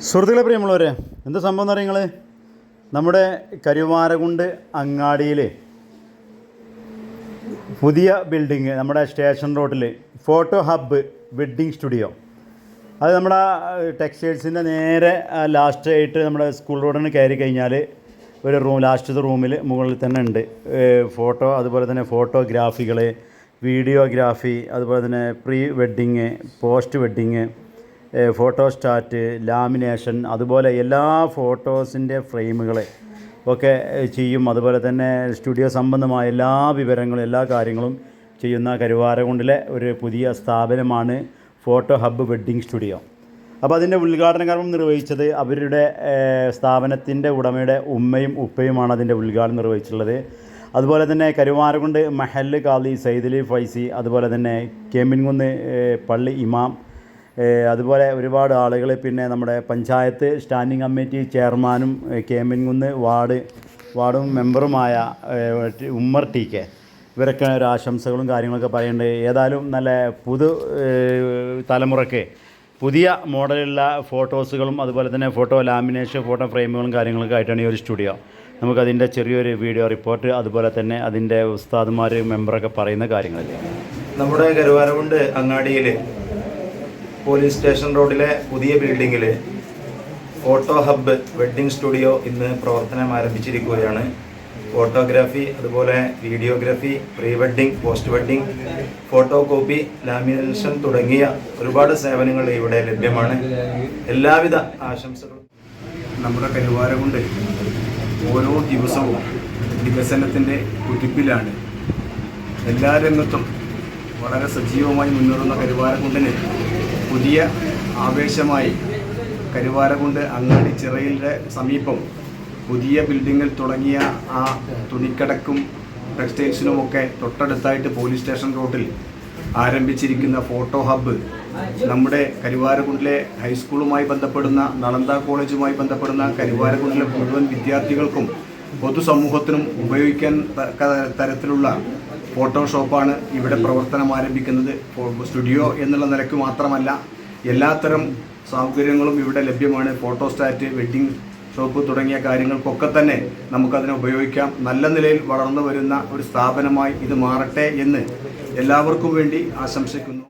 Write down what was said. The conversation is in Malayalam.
സുഹൃത്തുക്കളെ പ്രിയമുള്ളവരെ എന്താ സംഭവം എന്ന് പറയുന്നത് നമ്മുടെ കരുവാരകുണ്ട് അങ്ങാടിയിൽ പുതിയ ബിൽഡിങ് നമ്മുടെ സ്റ്റേഷൻ റോഡിൽ ഫോട്ടോ ഹബ്ബ് വെഡ്ഡിങ് സ്റ്റുഡിയോ അത് നമ്മുടെ ടെക്സ്റ്റൈൽസിന്റെ നേരെ ലാസ്റ്റ് ആയിട്ട് നമ്മുടെ സ്കൂൾ റോഡിന് കയറി കഴിഞ്ഞാൽ ഒരു റൂം ലാസ്റ്റത്തെ റൂമിൽ മുകളിൽ തന്നെ ഉണ്ട്. ഫോട്ടോ അതുപോലെ തന്നെ ഫോട്ടോഗ്രാഫികൾ വീഡിയോഗ്രാഫി അതുപോലെ തന്നെ pre wedding post wedding photostat lamination അതുപോലെ എല്ലാ ഫോട്ടോസിന്റെ ഫ്രെയിമുകൾ ഒക്കെ ചെയ്യും. അതുപോലെ തന്നെ സ്റ്റുഡിയോ സംബന്ധമായ എല്ലാ വിവരങ്ങളും എല്ലാ കാര്യങ്ങളും ചെയ്യുന്ന കരുവാരകുണ്ടിലെ ഒരു പുതിയ സ്ഥാപനമാണ് ഫോട്ടോ ഹബ്ബ് വെഡ്ഡിംഗ് സ്റ്റുഡിയോ അപ്പോൾ അതിന്റെ ഉദ്ഘാടന കർമ്മം നിർവഹിച്ചത് അവരുടെ സ്ഥാപനത്തിന്റെ ഉടമയുടെ ഉമ്മയും ഉപ്പയുമാണ് അതിന്റെ ഉദ്ഘാടനം നിർവഹിച്ചിട്ടുള്ളത്. അതുപോലെ തന്നെ കരുവാരകുണ്ട് മഹല്ല് കാലി സൈദലി ഫൈസി അതുപോലെ തന്നെ കേമ്പിൻകുന്ന് പള്ളി ഇമാം അതുപോലെ ഒരുപാട് ആളുകൾ പിന്നെ നമ്മുടെ പഞ്ചായത്ത് സ്റ്റാൻഡിംഗ് കമ്മിറ്റി ചെയർമാനും കേമ്പിൻകുന്ന് വാർഡ് വാർഡും മെമ്പറുമായ ഉമ്മർ ടി കെ. ഇവരൊക്കെ ഒരു ആശംസകളും കാര്യങ്ങളൊക്കെ പറയുന്നുണ്ട്. ഏതായാലും നല്ല പുതു തലമുറയ്ക്ക് പുതിയ മോഡലുള്ള ഫോട്ടോസുകളും അതുപോലെ തന്നെ ഫോട്ടോ ലാമിനേഷൻ ഫോട്ടോ ഫ്രെയിമുകളും കാര്യങ്ങളൊക്കെ ആയിട്ടാണ് ഈ ഒരു സ്റ്റുഡിയോ. നമുക്കതിന്റെ ചെറിയൊരു വീഡിയോ റിപ്പോർട്ട് അതുപോലെ തന്നെ അതിന്റെ ഉസ്താദുമാർ മെമ്പറൊക്കെ പറയുന്ന കാര്യങ്ങളില്ലേ നമ്മുടെ കരുവാരകുണ്ട് അങ്ങാടിയിൽ പോലീസ് സ്റ്റേഷൻ റോഡിലെ പുതിയ ബിൽഡിങ്ങിൽ ഫോട്ടോ ഹബ്ബ് വെഡ്ഡിംഗ് സ്റ്റുഡിയോ ഇന്ന് പ്രവർത്തനം ആരംഭിച്ചിരിക്കുകയാണ്. ഫോട്ടോഗ്രാഫി അതുപോലെ videography pre wedding post wedding photo copy lamination തുടങ്ങിയ ഒരുപാട് സേവനങ്ങൾ ഇവിടെ ലഭ്യമാണ്. എല്ലാവിധ ആശംസകളും. നമ്മുടെ കരുവാരം കൊണ്ട് ഓരോ ദിവസവും വികസനത്തിന്റെ കുതിപ്പിലാണ്. എല്ലാ രംഗത്തും വളരെ സജീവമായി മുന്നേറുന്ന കരുവാരകുണ്ടിന് പുതിയ ആവേശമായി കരുവാരകുണ്ട് അങ്ങാടി ചിറയിലെ സമീപം പുതിയ ബിൽഡിങ്ങിൽ തുടങ്ങിയ ആ തുണിക്കടക്കും ടെക്സ്റ്റൈൽസിനുമൊക്കെ തൊട്ടടുത്തായിട്ട് പോലീസ് സ്റ്റേഷൻ റോഡിൽ ആരംഭിച്ചിരിക്കുന്ന ഫോട്ടോ ഹബ്ബ് നമ്മുടെ കരുവാരക്കുണ്ടിലെ ഹൈസ്കൂളുമായി ബന്ധപ്പെടുന്ന നളന്ദ കോളേജുമായി ബന്ധപ്പെടുന്ന കരുവാരക്കുണ്ടിലെ മുഴുവൻ വിദ്യാർത്ഥികൾക്കും പൊതുസമൂഹത്തിനും ഉപയോഗിക്കാൻ തരത്തിലുള്ള ഫോട്ടോഷോപ്പാണ് ഇവിടെ പ്രവർത്തനം ആരംഭിക്കുന്നത്. സ്റ്റുഡിയോ എന്നുള്ള നിലയ്ക്ക് മാത്രമല്ല എല്ലാത്തരം സൗകര്യങ്ങളും ഇവിടെ ലഭ്യമാണ്. ഫോട്ടോസ്റ്റാറ്റ് വെഡ്ഡിംഗ് ഷോപ്പ് തുടങ്ങിയ കാര്യങ്ങൾക്കൊക്കെ തന്നെ നമുക്കതിനെ ഉപയോഗിക്കാം. നല്ല നിലയിൽ വളർന്നു വരുന്ന ഒരു സ്ഥാപനമായി ഇത് മാറട്ടെ എന്ന് എല്ലാവർക്കും വേണ്ടി ആശംസിക്കുന്നു.